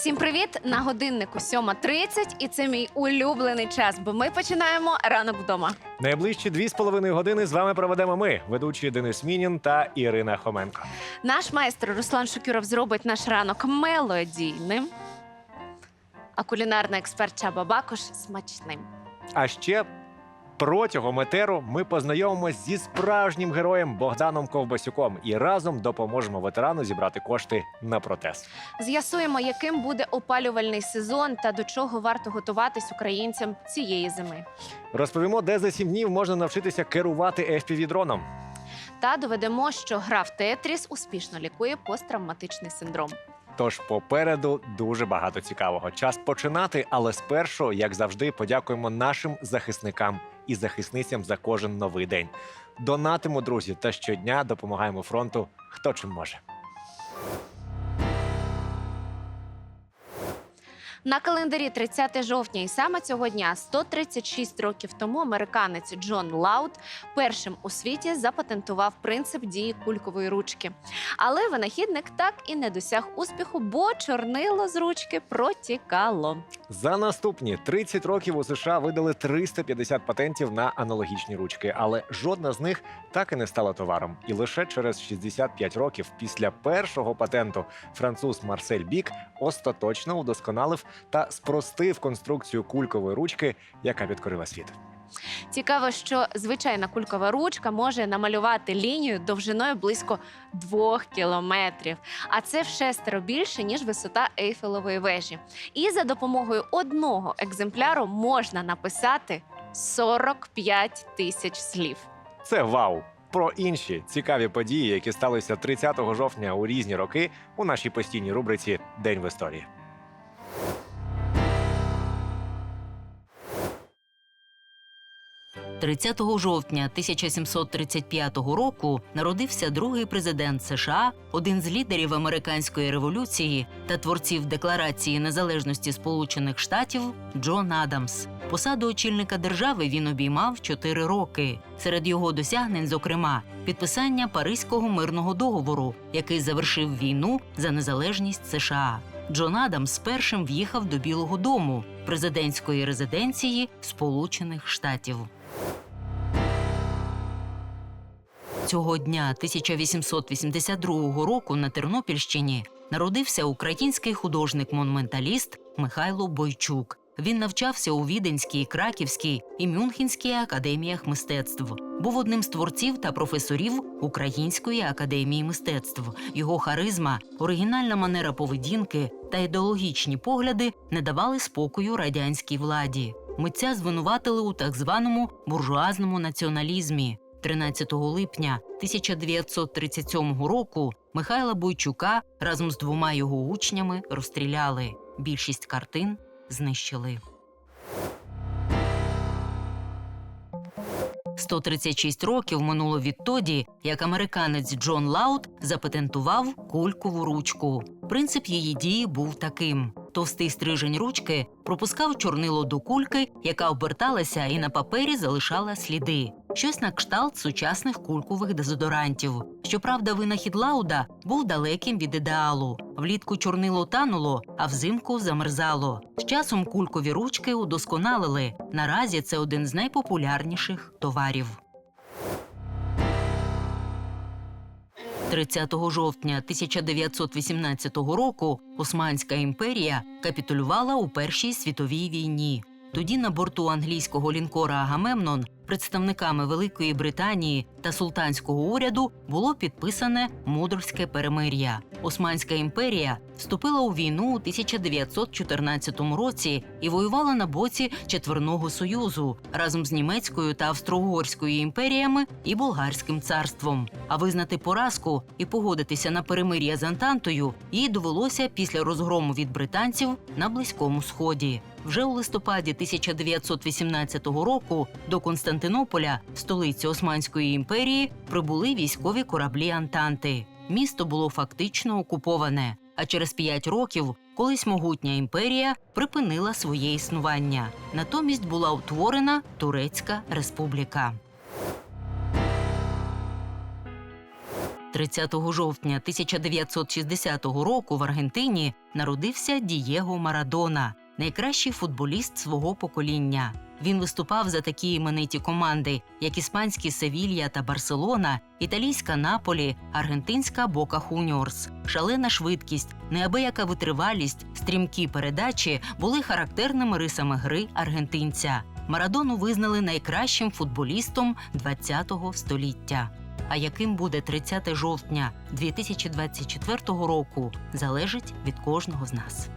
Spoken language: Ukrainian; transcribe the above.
Всім привіт! На годиннику 7.30 і це мій улюблений час, бо ми починаємо ранок вдома. Найближчі дві з половиною години з вами проведемо ми, ведучі Денис Мінін та Ірина Хоменко. Наш майстер Руслан Шукюров зробить наш ранок мелодійним, а кулінарний експерт Чаба Бакош смачним. А ще протягом етеру ми познайомимось зі справжнім героєм Богданом Ковбасюком і разом допоможемо ветерану зібрати кошти на протез. З'ясуємо, яким буде опалювальний сезон та до чого варто готуватись українцям цієї зими. Розповімо, де за сім днів можна навчитися керувати FPV-дроном. Та доведемо, що гра в Тетріс успішно лікує посттравматичний синдром. Тож попереду дуже багато цікавого. Час починати, але спершу, як завжди, подякуємо нашим захисникам і захисницям за кожен новий день. Донатимо, друзі, та щодня допомагаємо фронту, хто чим може. На календарі 30 жовтня, і саме цього дня, 136 років тому, американець Джон Лаут першим у світі запатентував принцип дії кулькової ручки. Але винахідник так і не досяг успіху, бо чорнило з ручки протікало. За наступні 30 років у США видали 350 патентів на аналогічні ручки, але жодна з них так і не стала товаром. І лише через 65 років після першого патенту француз Марсель Бік остаточно удосконалив та спростив конструкцію кулькової ручки, яка підкорила світ. Цікаво, що звичайна кулькова ручка може намалювати лінію довжиною близько двох кілометрів. А це в шестеро більше, ніж висота Ейфелевої вежі. І за допомогою одного екземпляру можна написати 45 тисяч слів. Це вау! Про інші цікаві події, які сталися 30 жовтня у різні роки, у нашій постійній рубриці День в історії. – 30 жовтня 1735 року народився другий президент США, один з лідерів американської революції та творців Декларації незалежності Сполучених Штатів Джон Адамс. Посаду очільника держави він обіймав 4 роки. Серед його досягнень, зокрема, підписання Паризького мирного договору, який завершив війну за незалежність США. Джон Адамс першим в'їхав до Білого Дому, президентської резиденції Сполучених Штатів. Цього дня 1882 року на Тернопільщині народився український художник-монументаліст Михайло Бойчук. Він навчався у Віденській, Краківській і Мюнхенській академіях мистецтв. Був одним з творців та професорів Української академії мистецтв. Його харизма, оригінальна манера поведінки та ідеологічні погляди не давали спокою радянській владі. Митця звинуватили у так званому буржуазному націоналізмі. 13 липня 1937 року Михайла Бойчука разом з двома його учнями розстріляли. Більшість картин знищили. 136 років минуло відтоді, як американець Джон Лаут запатентував кулькову ручку. Принцип її дії був таким: товстий стрижень ручки пропускав чорнило до кульки, яка оберталася і на папері залишала сліди. Щось на кшталт сучасних кулькових дезодорантів. Щоправда, винахід Лауда був далеким від ідеалу. Влітку чорнило тануло, а взимку замерзало. З часом кулькові ручки удосконалили. Наразі це один з найпопулярніших товарів. 30 жовтня 1918 року Османська імперія капітулювала у Першій світовій війні. Тоді на борту англійського лінкора Агамемнон представниками Великої Британії та султанського уряду було підписане Мудрське перемир'я. Османська імперія вступила у війну у 1914 році і воювала на боці Четверного союзу разом з німецькою та австро-угорською імперіями і болгарським царством. А визнати поразку і погодитися на перемир'я з Антантою їй довелося після розгрому від британців на близькому сході. Вже у листопаді 1918 року до Константинополя, столиці Османської імперії, прибули військові кораблі Антанти. Місто було фактично окуповане. А через п'ять років колись могутня імперія припинила своє існування. Натомість була утворена Турецька республіка. 30 жовтня 1960 року в Аргентині народився Дієго Марадона, найкращий футболіст свого покоління. Він виступав за такі імениті команди, як іспанські Севілья та Барселона, італійська Наполі, аргентинська Бока Хуніорс. Шалена швидкість, неабияка витривалість, стрімкі передачі були характерними рисами гри аргентинця. Марадону визнали найкращим футболістом ХХ століття. А яким буде 30 жовтня 2024 року, залежить від кожного з нас.